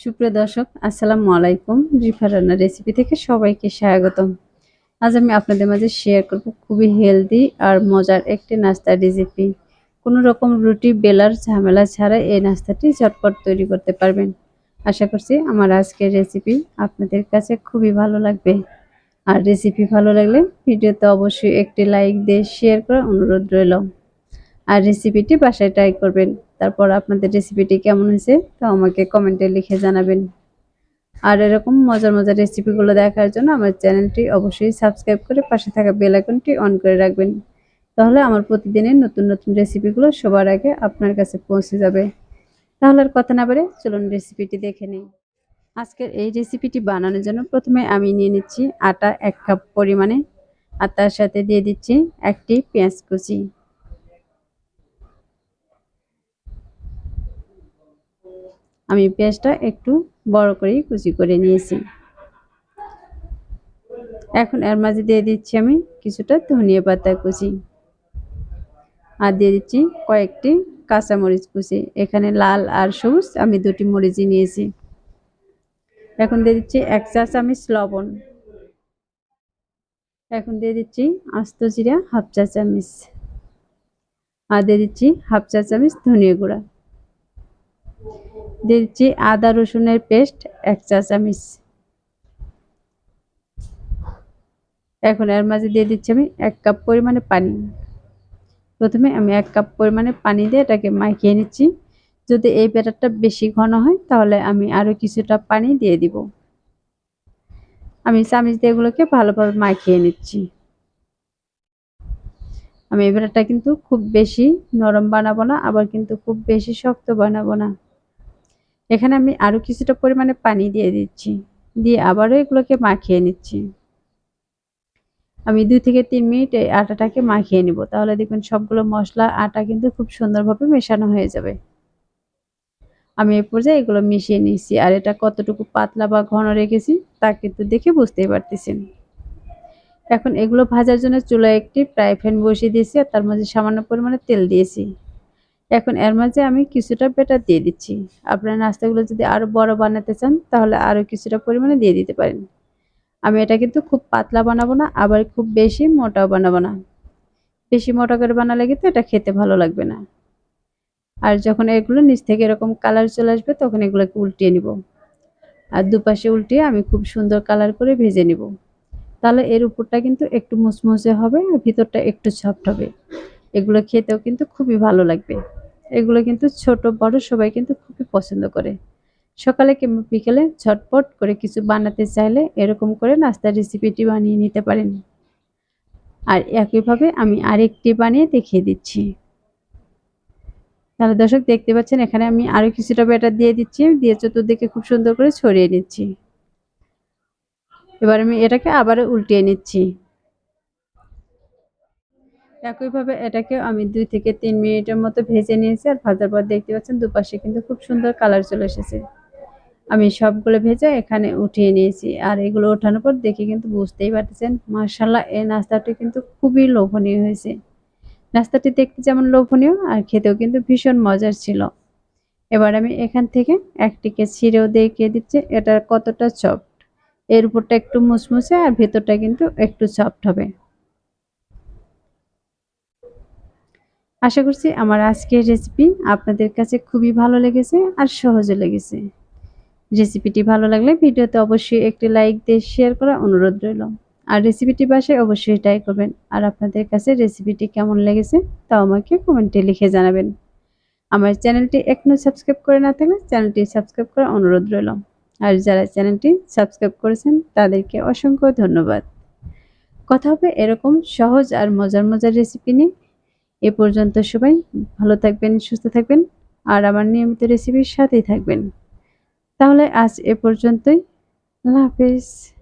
সুপ্রিয় দর্শক, আসসালামু আলাইকুম। রিফা রান্নার রেসিপি থেকে সবাইকে স্বাগতম। আজ আমি আপনাদের মাঝে শেয়ার করব খুবই হেলদি আর মজার একটি নাস্তার রেসিপি কোনো রকম রুটি, বেলার ঝামেলা ছাড়া এই নাস্তাটি ঝটপট তৈরি করতে পারবেন। আশা করছি আমার আজকের রেসিপি আপনাদের কাছে খুবই ভালো লাগবে। আর রেসিপি ভালো লাগলে ভিডিওতে অবশ্যই একটি লাইক দিয়ে শেয়ার করার অনুরোধ রইল। আর রেসিপিটি বাসায় ট্রাই করবেন। তারপর আপনাদের রেসিপিটি কেমন হয়েছে, তা আমাকে কমেন্টে লিখে জানাবেন। আর এরকম মজার মজার রেসিপিগুলো দেখার জন্য আমার চ্যানেলটি অবশ্যই সাবস্ক্রাইব করে পাশে থাকা বেল আইকনটি অন করে রাখবেন। তাহলে আমার প্রতিদিনের নতুন নতুন রেসিপিগুলো সবার আগে আপনার কাছে পৌঁছে যাবে। তাহলে আর কথা না বাড়ে, চলুন রেসিপিটি দেখে নিই। আজকের এই রেসিপিটি বানানোর জন্য প্রথমে আমি নিয়ে নিচ্ছি আটা এক কাপ পরিমাণে, আর তার সাথে দিয়ে দিচ্ছি একটি পেঁয়াজ কুচি। আমি পেঁয়াজটা একটু বড় করেই কুচি করে নিয়েছি। এখন এর মাঝে দিয়ে দিচ্ছি আমি কিছুটা ধনিয়া পাতা কুচি। আর দিয়ে দিচ্ছি কয়েকটি কাঁচা মরিচ কুচি। এখানে লাল আর সবুজ আমি দুটি মরিচই নিয়েছি। এখন দিয়ে দিচ্ছি এক চা চামচ লবণ। এখন দিয়ে দিচ্ছি আস্ত জিরা হাফ চা চামচ। আর দিয়ে দিচ্ছি হাফ চা চামচ ধনিয়া গুঁড়া। দিচ্ছি আদা রসুনের পেস্ট, এক চা চামচ। এখন এর মাঝে দিয়ে দিচ্ছি আমি এক কাপ পরিমাণে পানি। প্রথমে আমি এক কাপ পরিমাণে পানি দিয়ে এটাকে মাখিয়ে নিচ্ছি। যদি এই ব্যাটারটা বেশি ঘন হয়, তাহলে আমি আরও কিছুটা পানি দিয়ে দিব। আমি চামিচ দিয়ে এগুলোকে ভালোভাবে মাখিয়ে নিচ্ছি। আমি এই ব্যাটারটা কিন্তু খুব বেশি নরম বানাবো না, আবার কিন্তু খুব বেশি শক্ত বানাবো না। এখানে আমি আরও কিছুটা পরিমাণে পানি দিয়ে দিচ্ছি। দিয়ে আবারও এগুলোকে মাখিয়ে নিচ্ছি। আমি দুই থেকে তিন মিনিট এই আটাটাকে মাখিয়ে নিব। তাহলে দেখবেন সবগুলো মশলা, আটা কিন্তু খুব সুন্দরভাবে মেশানো হয়ে যাবে। আমি এ পর্যায়ে এগুলো মিশিয়ে নিয়েছি। আর এটা কতটুকু পাতলা বা ঘন রেখেছি, তা কিন্তু দেখে বুঝতেই পারতেছেন। এখন এগুলো ভাজার জন্য চুলায় একটি ফ্রাই প্যান বসিয়ে দিয়েছি আর তার মধ্যে সামান্য পরিমাণে তেল দিয়েছি। এখন এর মাঝে আমি কিছুটা বেটার দিয়ে দিচ্ছি। আপনার নাস্তাগুলো যদি আরও বড় বানাতে চান, তাহলে আরও কিছুটা পরিমাণে দিয়ে দিতে পারেন। আমি এটা কিন্তু খুব পাতলা বানাবো না, আবার খুব বেশি মোটাও বানাবো না। বেশি মোটা করে বানালে কিন্তু এটা খেতে ভালো লাগবে না। আর যখন এগুলো নিচ থেকে এরকম কালার চলে আসবে, তখন এগুলোকে উল্টিয়ে নিব। আর দুপাশে উল্টিয়ে আমি খুব সুন্দর কালার করে ভেজে নিব। তাহলে এর উপরটা কিন্তু একটু মুচমুচে হবে, আর ভিতরটা একটু সফট হবে এগুলো খেতেও কিন্তু খুবই ভালো লাগবে। এগুলো কিন্তু ছোট, বড় সবাই কিন্তু খুবই পছন্দ করে। সকালে কিংবা বিকেলে ঝটপট করে কিছু বানাতে চাইলে এরকম করে নাস্তার রেসিপিটি বানিয়ে নিতে পারেন। আর একইভাবে আমি আরেকটি বানিয়ে দেখিয়ে দিচ্ছি। তাহলে দর্শক দেখতে পাচ্ছেন, এখানে আমি আরও কিছুটা ব্যাটার দিয়ে দিচ্ছি, দিয়ে চতুর্দিকে খুব সুন্দর করে ছড়িয়ে নিচ্ছি। এবার আমি এটাকে আবার উল্টিয়ে নিচ্ছি। একইভাবে এটাকে আমি দুই থেকে তিন মিনিটের মতো ভেজে নিয়েছি আর ভাজার পর দেখতে পাচ্ছেন দুপাশে কিন্তু খুব সুন্দর কালার চলে এসেছে। আমি সবগুলো ভেজে এখানে উঠিয়ে নিয়েছি আর এগুলো ওঠানোর পর দেখে কিন্তু বুঝতেই পারতেছেন মার্শাল্লাহ এই নাস্তাটি কিন্তু খুবই লোভনীয় হয়েছে। নাস্তাটি দেখতে যেমন লোভনীয় আর খেতেও কিন্তু ভীষণ মজার ছিল। এবার আমি এখান থেকে একটিকে ছিঁড়েও দেখিয়ে দিচ্ছি, এটা কতটা সফট এর উপরটা একটু মুচমুচে আর ভেতরটা কিন্তু একটু সফট হবে। আশা করছি আমার আজকের রেসিপি আপনাদের কাছে খুবই ভালো লেগেছে আর সহজে লেগেছে। রেসিপিটি ভালো লাগলে ভিডিওতে অবশ্যই একটি লাইক দিয়ে শেয়ার করা অনুরোধ রইল। আর রেসিপিটি বাসায় অবশ্যই ট্রাই করবেন। আর আপনাদের কাছে রেসিপিটি কেমন লেগেছে তাও আমাকে কমেন্টে লিখে জানাবেন। আমার চ্যানেলটি এখনও সাবস্ক্রাইব করে না থাকলে চ্যানেলটি সাবস্ক্রাইব করার অনুরোধ রইল। আর যারা চ্যানেলটি সাবস্ক্রাইব করেছেন তাদেরকে অসংখ্য ধন্যবাদ। কথা হবে এরকম সহজ আর মজার মজার রেসিপি নিয়ে। এ পর্যন্ত সবাই ভালো থাকবেন, সুস্থ থাকবেন, আর আমার নিয়মিত রেসিপির সাথেই থাকবেন। তাহলে আজ এ পর্যন্তই। আল্লাহ হাফিজ।